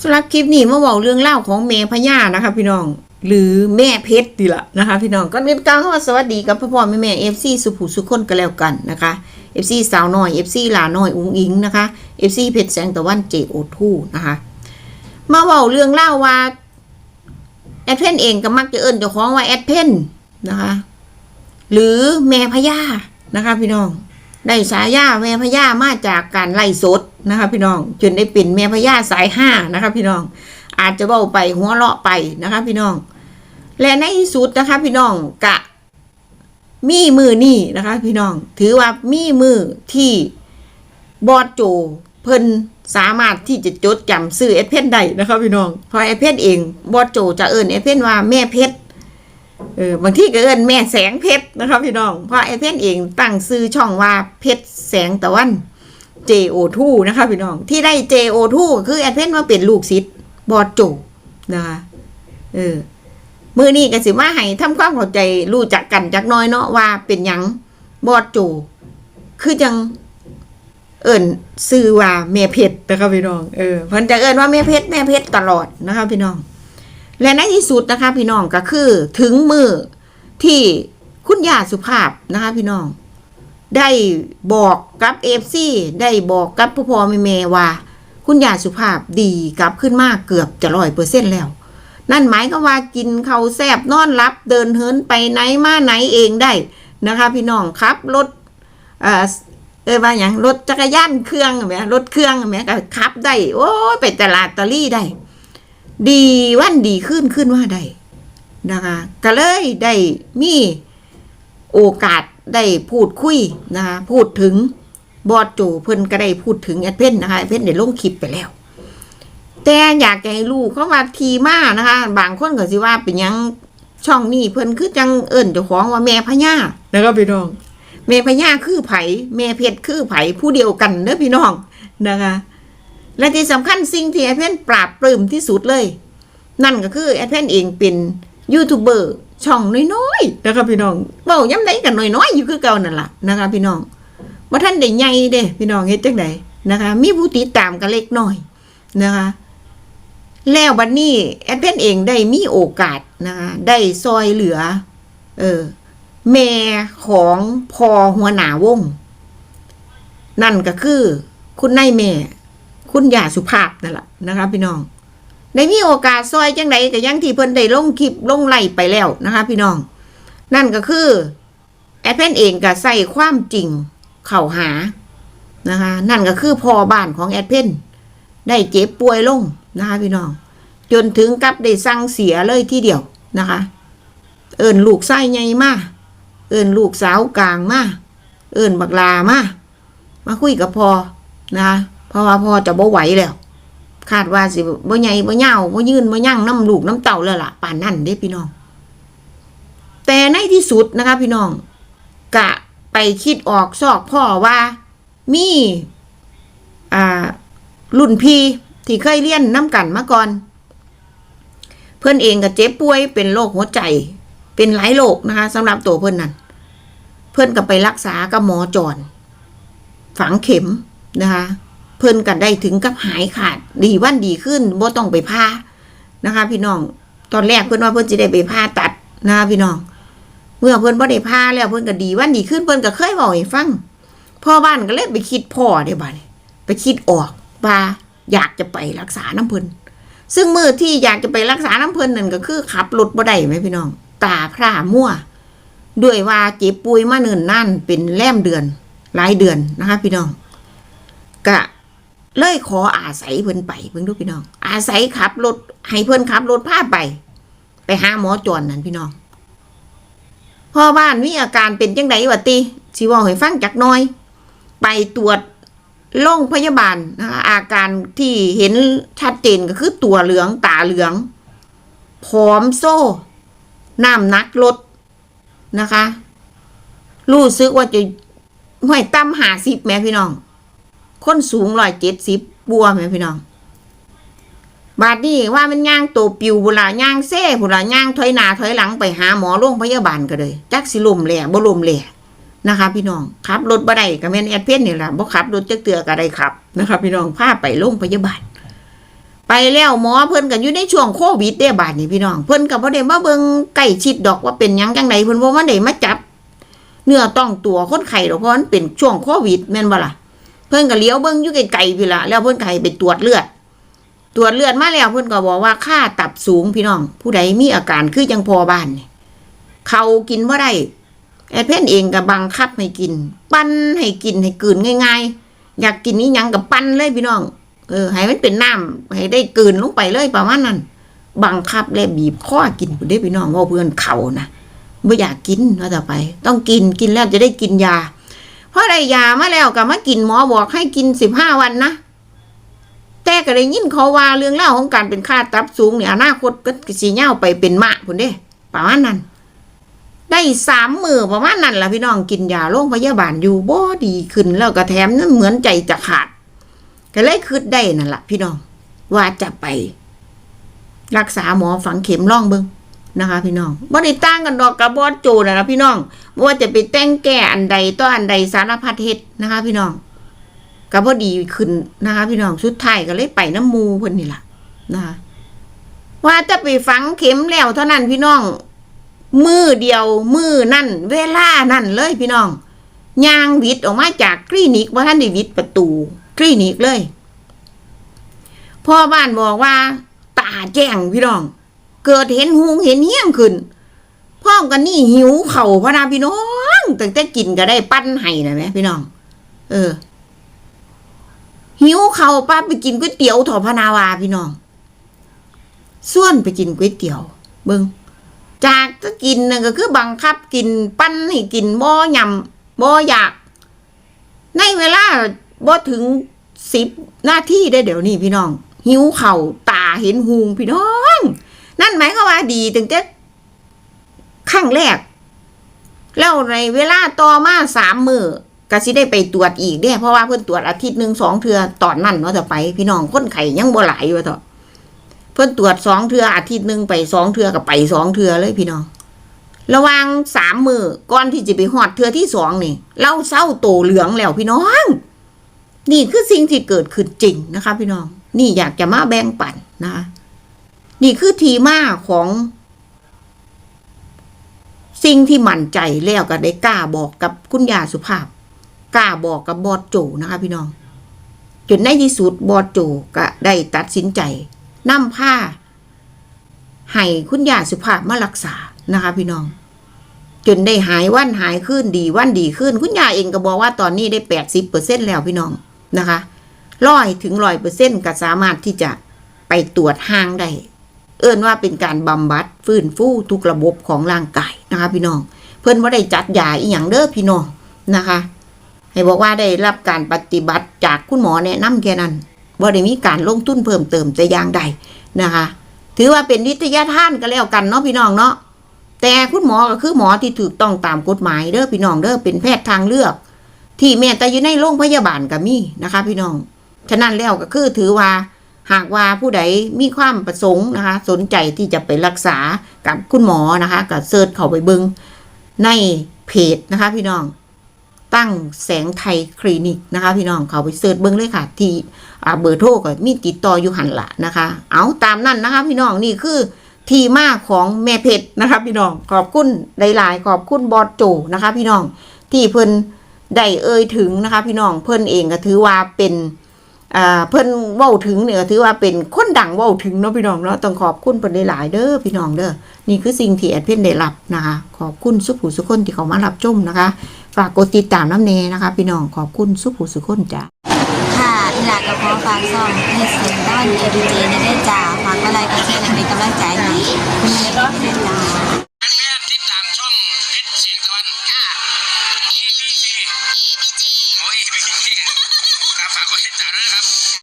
สำหรับคลิปนี้มาบอกเรื่องเล่าของแม่พญานะคะพี่น้อง หรือแม่เพชรดีละนะคะ พี่น้องก็เรียนกาวเข้ามาสวัสดีกับพ่อพ่อแม่แม่เอฟซีสุภูสุขคนกันแล้วกันนะคะเอฟซีสาวน้อยเอฟซีหลาน้อยอุ้งอิงนะคะเอฟซีเพชรแสงตะวันเจโอทูนะคะมาบอกเรื่องเล่าวว่าแอดเพนเองก็มักจะเอิ้นเจ้าของว่าแอดเพนนะคะ หรือแม่พญานะคะ พี่น้อง ได้ฉายาแม่พญามาจากการไล่สดนะคะ พี่น้องจนได้เป็นแม่พญาสายห้านะคะ พี่น้อง อาจจะเบาไปหัวเราะไปนะคะ พี่น้อง และในที่สุดนะคะ พี่น้องกะ มีมือนี่นะคะ พี่น้อง ถือว่ามีมือที่บอดโจเพิ่นสามารถที่จะจดจำซื้อเอเพนได้นะคะพี่น้องเพราะเอเพนเองบอดโจจะเอิญเอเพนว่าแม่เพชร เออบางที่ก็เอิ้นแม่แสงเพชรนะคะพี่น้อง เพราะไอเพนเองตั้งซื้อช่องว่าเพชรแสงตะวัน JO2 นะคะพี่น้อง ที่ได้ JO2 คือแอดเพนว่าเป็นลูกศิษย์บอดโจนะคะเออมือนี้ก็สิมาให้ทำความเข้าใจรู้จักกันจักน้อยเนาะว่าเป็นหยังบอดโจคือจังเอิญซื้อว่าแม่เพชรนะคะพี่น้องเออเพิ่นจะเอิญว่าแม่เพชรแม่เพชรตลอดนะคะพี่น้อง และในที่สุดนะคะพี่น้องก็คือถึงมือที่คุณย่าสุภาพนะคะพี่น้อง ได้บอกกับเอฟซีได้บอกกับพ่อพ่อแม่แม่ว่า คุณย่าสุภาพดีกลับขึ้นมากเกือบจะร้อยเปอร์เซ็นแล้ว นั่นหมายก็ว่ากินเขาแซบนอนรับเดินเหินไปไหนมาไหนเองได้นะคะ พี่น้องครับรถเอ่อเออว่าอย่างรถจักรยานเครื่องไหมรถเครื่องไหมก็ขับได้โอ้ยไปตลาดตะลี่ได้ ดีวันดีขึ้นขึ้นว่าได้นะคะก็เลยได้มีโอกาสได้พูดคุยนะคะพูดถึงบอดโจเพิ่นก็ได้พูดถึงแอดเพนนะคะแอดเพนได้ลงคลิปไปแล้ว แต่อยากจะให้ลูกเขาว่าทีมานะคะ บางคนก็สิว่าเป็นหยังช่องนี้เพิ่นคือจังเอิ้นเจ้าของว่าแม่พญานะครับพี่น้องแม่พญาคือไผแม่เพชรคือไผผู้เดียวกันเด้อพี่น้องนะคะ และที่สำคัญสิ่งที่แอดเพนปราบปลื้มที่สุดเลย นั่นก็คือแอดเพนเองเป็นยูทูบเบอร์ช่องน้อยๆนะคะพี่น้องเบาย้ำได้กันน้อยๆอยู่คือเก่านั่นแหละนะคะพี่น้องว่าท่านได้ใหญ่เด้พี่น้องเฮ็ดจังไดนะคะ มีผู้ติดตามกันเล็กน้อยนะคะ แล้วบัดนนี้แอดเพนเองได้มีโอกาสนะคะได้ซอยเหลือ เออแม่ของพอหัวหนาวง นั่นก็คือคุณนายแม่ คุณยาสุภาพนั่นแหละนะคะพี่น้องได้มีโอกาสซอยจังไดก็ยังที่เพิ่นได้ลงคลิปลงไล่ไปแล้วนะคะพี่น้อง นั่นก็คือแอดเพนเองก็ใส่ความจริงเข้าหานะคะนั่นก็คือพอบ้านของแอดเพนได้เจ็บป่วยลงนะคะพี่น้อง จนถึงกับได้สั่งเสียเลยทีเดียวนะคะ เอิญลูกไส้ใหญ่มากเอิญลูกสาวกลางมากเอิญบักลามากมาคุยกับพอนะคะ เพราะว่าพอจะบ่ไหวแล้ว คาดว่าสิบ่ใหญ่บ่ยาวบ่ยืนบ่ยั่งน้ำลูกน้ำเต่าแล้วล่ะป่านนั่นเด้พี่น้อง แต่ในที่สุดนะคะพี่น้อง กะไปคิดออกซอกพ่อว่า มีอ่ารุ่นพี่ที่เคยเรียนน้ำกันมาก่อน เพื่อนเองก็เจ็บป่วยเป็นโรคหัวใจ เป็นหลายโรคนะคะสำหรับตัวเพื่อนนั้นเพื่อนก็ไปรักษากับหมอจอนฝังเข็มนะคะ เพิ่นกันได้ถึงกับหายขาด ดีวันดีขึ้นบ่ต้องไปผ่านะคะ พี่น้อง ตอนแรกเพิ่นว่าเพิ่นจะได้ไปผ่าตัดนะคะพี่น้อง เมื่อเพิ่นบ่ได้ผ่าแล้วเพิ่นก็ดีวันดีขึ้นเพิ่นก็เคยบอกให้ฟังพ่อบ้านก็เลยไปคิดพ่อได้บัดนี้ไปคิดออกว่าอยากจะไปรักษาน้ำเพิ่นซึ่งมือที่อยากจะไปรักษาน้ำเพิ่นนั่นก็คือขับรถบ่ได้ไหมพี่น้อง ตาพร่ามั่ว ด้วยว่าเจ็บป่วยมาเนิ่นนั่นเป็นแลมเดือน หลายเดือนนะคะพี่น้องกะ เลยขออาศัยเพิ่นไปเพิ่นดูพี่น้อง อาศัยขับรถให้เพิ่นขับรถพาไป ไปหาหมอจอนนั่นพี่น้องพ่อบ้านมีอาการเป็นจังไดวะติสิว่าให้ฟังจักน่อย ไปตรวจโรงพยาบาลนะคะอาการที่เห็นชัดเจนก็คือตัวเหลืองตาเหลืองผอมโซ่น้ำหนักลดนะคะ รู้สึกว่าจะห้วยต่ำหาสิบแม่พี่น้อง คนสูงร้อยเจ็ดสิบบัวแม่พี่น้อง บาดนี้ว่ามันย่างโตปิวบุลาย่างเซ่บุลาย่างถอยหน้าถอยหลังไปหาหมอโรงพยาบาลก็เลยจักสิลมแหล่บ่ลมแหล่นะคะ พี่น้องขับรถบ่ได้ก็แม่นแอดเพนนี่แหละบ่ขับรถจักเตือก็ได้ขับนะคะ พี่น้องพาไปโรงพยาบาลไปแล้วหมอเพิ่นก็อยู่ในช่วงโควิดเด้บาดนี้พี่น้องเพิ่นก็บ่ได้มาเบิงใกล้ชิดดอกว่าเป็นยังจังไดเพิ่นบ่มาได้มาจับ เนื้อต้องตัวคนไข้ดอกเพราะมันเป็นช่วงโควิดแม่นบ่ล่ะ เพิ่นก็เลี้ยวเบิ่งอยู่ไกลๆพี่ละแล้วเพิ่นก็ให้ไปตรวจเลือด ตรวจเลือดมาแล้วเพิ่นก็บอกว่าค่าตับสูงพี่น้อง ผู้ใดมีอาการคือจังพอบ้านเขากินบ่ได้แอดเพนเองก็บังคับให้กิน ปั้นให้กินให้กลืนง่าย ๆ อยากกินนี่ยังกับปั้นเลยพี่น้อง เออให้มันเป็นน้ำให้ได้กลืนลงไปเลยประมาณนั้นบังคับและบีบคอกินได้พี่น้องว่าเพื่อนเขานะไม่อยากกินว่าต่อไป ต้องกินกินแล้วจะได้กินยา เพราได้ยามาแล้วก็มากินหมอบอกให้กินสิบห้าวันนะแต่ก็ได้ยินเขาว่าเรื่องเล่าของการเป็นค่าตับสูงเนี่ยอนาคตก็สีเง่าไปเป็นมะพุ่นเด้ประมาณนั้น ได้สามมือประมาณนั้นล่ะพี่น้องกินยาโรงพยาบาลอยู่บ่ดีขึ้นแล้วก็แถมนั้นเหมือนใจจะขาด ก็เลยคิดได้นั่นแหละพี่น้องว่าจะไป รักษาหมอฝังเข็มร่องเบิง นะคะพี่น้องบ่ได้ต่างกันดอกกับบอสโจนะนะพี่น้องว่าจะไปแต่งแก้อันใดต่ออันใดสารพัดเฮ็ดนะคะ พี่น้องก็พอดีขึ้นนะคะ พี่น้องสุดท้ายก็เลยไปน้ำมูเพิ่นนี่แหละนะคะว่าจะไปฝังเข็มแล้วเท่านั้นพี่น้อง มือเดียวมือนั่น เวลานั่นเลยพี่น้องยางวิดออกมาจากคลินิกว่าท่านได้วิดประตูคลินิกเลยพ่อบ้านบอกว่า ตาแจ้งพี่น้อง เกิดเห็นหุงเห็นเหี้ยงขึ้นพ่อกันนี่หิวเข่าพะนาพี่น้องแต่แต่กินก็ได้ปั้นให้นะแม่พี่น้อง เออ หิวเข่าป้าไปกินก๋วยเตี๋ยวถอพนาวาพี่น้องส่วนไปกินก๋วยเตี๋ยว เบิงจากจะกินนั่นก็คือบังคับกินปั้นให้กินบ่อยำบ่อยาก ในเวลาบ่ถึงสิบหน้าที่ได้เดี๋ยวนี้พี่น้อง หิวเข่าตาเห็นหูงพี่น้อง นั่นหมายความว่าดีถึงจะครั้งแรก แล้วในเวลาต่อมาสามมือก็สิได้ไปตรวจอีกเด้เพราะว่าเพิ่นตรวจอาทิตย์หนึ่งสองเทือตอนนั้นเนาะจะไป พี่น้องคนไข้ยังบ่หลายว่าเถอะเพิ่นตรวจสองเทืออาทิตย์หนึ่งไปสองเทือก็ไปสองเทือเลยพี่น้อง ระว่างสามมือก่อนที่จะไปหอดเทือที่สองนี่เล่าเศร้าโตเหลืองแล้วพี่น้อง นี่คือสิ่งที่เกิดขึ้นจริงนะคะ พี่น้อง นี่อยากจะมาแบ่งปันนะคะ นี่คือทีมาของ สิ่งที่มั่นใจแล้วก็ได้กล้าบอกกับคุณยาสุภาพ กล้าบอกกับบอดโจนะคะพี่น้อง จนในที่สุดบอดโจก็ได้ตัดสินใจนำผ้าให้คุณยาสุภาพมารักษานะคะพี่น้อง จนได้หายวันหายขึ้นดีวันดีขึ้น คุณยาเองก็บอกว่าตอนนี้ได้แปดสิบเปอร์เซ็นแล้วพี่น้องนะคะร้อยถึงร้อยเปอร์เซ็นก็สามารถที่จะไปตรวจห้างได้ เอิ้นว่าเป็นการบำบัดฟื้นฟูทุกระบบของร่างกายนะคะพี่น้อง เพิ่นว่าได้จัดยาอีหยังเด้อพี่น้องนะคะ ให้บอกว่าได้รับการปฏิบัติจากคุณหมอแนะนำแค่นั้นว่าได้มีการลงทุนเพิ่มเติมแต่อย่างใดนะคะ ถือว่าเป็นวิทยาทานก็แล้วกันเนาะพี่น้องเนาะแต่คุณหมอก็คือหมอที่ถูกต้องตามกฎหมายเด้อพี่น้องเด้อเป็นแพทย์ทางเลือก ที่แม้แต่อยู่ในโรงพยาบาลก็มีนะคะ พี่น้องฉะนั้นแล้วก็คือถือว่า หากว่าผู้ใดมีความประสงค์นะคะ สนใจที่จะไปรักษากับคุณหมอนะคะก็เสิร์ชเข้าไปเบิงในเพจนะคะพี่น้องตั้งแสงไทยคลินิกนะคะ พี่น้องเขาไปเสิร์ชเบิ้งเลยค่ะ ที่เบอร์โทรก็มีติดต่ออยู่หันละนะคะ เอาตามนั่นนะคะ พี่น้องนี่คือที่มาของแม่เพชรนะคะ พี่น้องขอบคุณหลายๆขอบคุณบอสโจนะคะ พี่น้องที่เพิ่นได้เอ่ยถึงนะคะ พี่น้องเพิ่นเองก็ถือว่าเป็น อ่าเพิ่นเว้าถึงเนี่ยถือว่าเป็นคนดังเว้าถึงเนาะพี่น้องเนาะต้องขอบคุณเพิ่นหลายๆเด้อพี่น้องเด้อนี่คือสิ่งที่แอดเพิ่นได้รับนะคะ ขอบคุณสุขผู้สุคนที่เขามารับชมนะคะ ฝากกดติดตามน้ำเนนะคะ พี่น้องขอบคุณสุขผู้สุคนจ้ะค่ะอีหลากกับพอฝากซ่อมให้เสียงด้านเอดีเจในได้จ่าฝากอะไรก็แค่นั้นเป็นกำลังใจให้คุณเล็กได้จ่า